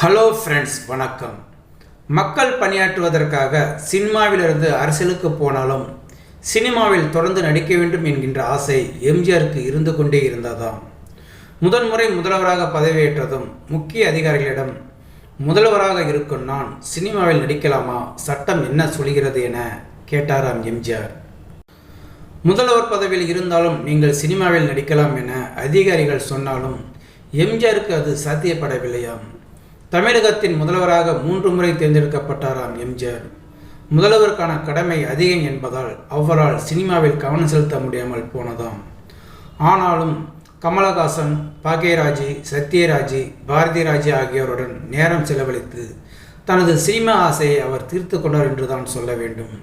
Hello friends வணக்கம். மக்கள் பணியாற்றுவதற்காக சினிமாவிலிருந்து அரசியலுக்கு போனாலும் சினிமாவில் தொடர்ந்து நடிக்க வேண்டும் என்கின்ற ஆசை எம்ஜிஆருக்கு இருந்து கொண்டே இருந்ததாம். முதன்முறை முதல்வராக பதவியேற்றதும் முக்கிய அதிகாரிகளிடம் முதல்வராக இருக்கும் நான் சினிமாவில் நடிக்கலாமா? சட்டம் என்ன சொல்கிறது என கேட்டாராம் எம்ஜிஆர். முதல்வர் பதவியில் இருந்தாலும் நீங்கள் சினிமாவில் நடிக்கலாம் என அதிகாரிகள் சொன்னாலும் எம்ஜிஆருக்கு அது சாத்தியப்படவில்லையாம். தமிழகத்தின் முதல்வராக மூன்று முறை தேர்ந்தெடுக்கப்பட்டாராம் எம்ஜிஆர் முதல்வருக்கான கடமை அதிகம் என்பதால் அவரால் சினிமாவில் கவனம் செலுத்த முடியாமல் போனதாம். ஆனாலும் கமலஹாசன் பாக்யராஜி சத்யராஜி பாரதிராஜி ஆகியோருடன் நேரம் செலவழித்து தனது சினிமா ஆசையை அவர் தீர்த்து கொண்டார் என்றுதான் சொல்ல வேண்டும்.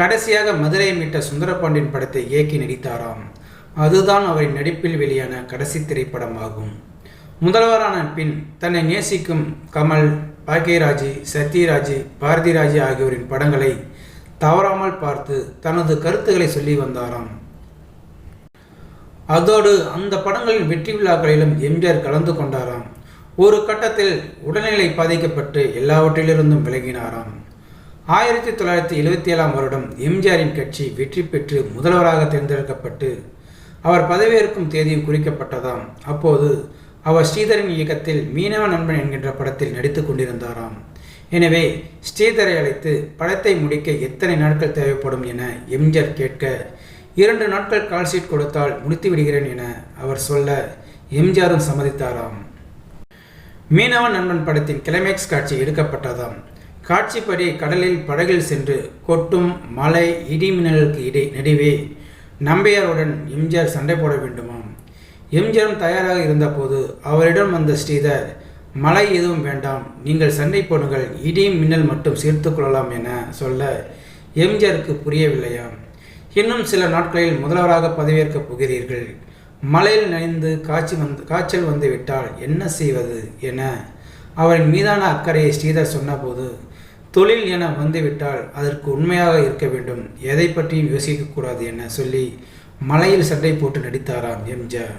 கடைசியாக மதுரையை மீட்ட சுந்தரபாண்டியன் படத்தை இயக்கி நடித்தாராம். அதுதான் அவரின் நடிப்பில் வெளியான கடைசி திரைப்படமாகும். முதல்வரான பின் தன்னை நேசிக்கும் கமல் பாக்கியராஜி சத்யராஜி பாரதிராஜி ஆகியோரின் படங்களை தவறாமல் பார்த்து தனது கருத்துக்களை சொல்லி வந்தாராம். அதோடு அந்த படங்களின் வெற்றி விழாக்களிலும் எம்ஜிஆர் கலந்து கொண்டாராம். ஒரு கட்டத்தில் உடல்நிலை பாதிக்கப்பட்டு எல்லாவற்றிலிருந்தும் விலகினாராம். ஆயிரத்தி தொள்ளாயிரத்தி எழுபத்தி ஏழாம் வருடம் எம்ஜிஆரின் கட்சி வெற்றி பெற்று முதல்வராக தேர்ந்தெடுக்கப்பட்டு அவர் பதவியேற்கும் தேதி குறிக்கப்பட்டதாம். அப்போது அவர் ஸ்ரீதரின் இயக்கத்தில் மீனவ நண்பன் என்கின்ற படத்தில் நடித்து கொண்டிருந்தாராம். எனவே ஸ்ரீதரை அழைத்து படத்தை முடிக்க எத்தனை நாட்கள் தேவைப்படும் என எம்ஜிஆர் கேட்க இரண்டு நாட்கள் கால்ஷீட் கொடுத்தால் முடித்து விடுகிறேன் என அவர் சொல்ல எம்ஜிஆரும் சம்மதித்தாராம். மீனவ நண்பன் படத்தின் கிளைமேக்ஸ் காட்சி எடுக்கப்பட்டதாம். காட்சிப்படி கடலில் படகில் சென்று கொட்டும் மலை இடிமின்னலுக்கு இடை நடுவே நம்பியாருடன் எம்ஜிஆர் சண்டை போட வேண்டுமா? எம்ஜிஆரும் தயாராக இருந்தபோது அவரிடம் வந்த ஸ்ரீதர் மழை எதுவும் வேண்டாம். நீங்கள் சண்டை போடுங்கள். இடி மின்னல் மட்டும் சேர்த்து கொள்ளலாம் என சொல்ல எம்ஜிஆருக்கு புரியவில்லையாம் இன்னும் சில நாட்களில் முதல்வராக பதவியேற்கப் போகிறீர்கள். மலையில் நனைந்து காய்ச்சி வந்து காய்ச்சல் வந்து விட்டால் என்ன செய்வது என அவரின் மீதான அக்கறையை ஸ்ரீதர் சொன்னபோது தொழில் என வந்துவிட்டால் அதற்கு உண்மையாக இருக்க வேண்டும். எதை பற்றியும் யோசிக்கக்கூடாது என சொல்லி மலையில் சண்டை போட்டு நடித்தாராம் எம்ஜிஆர்.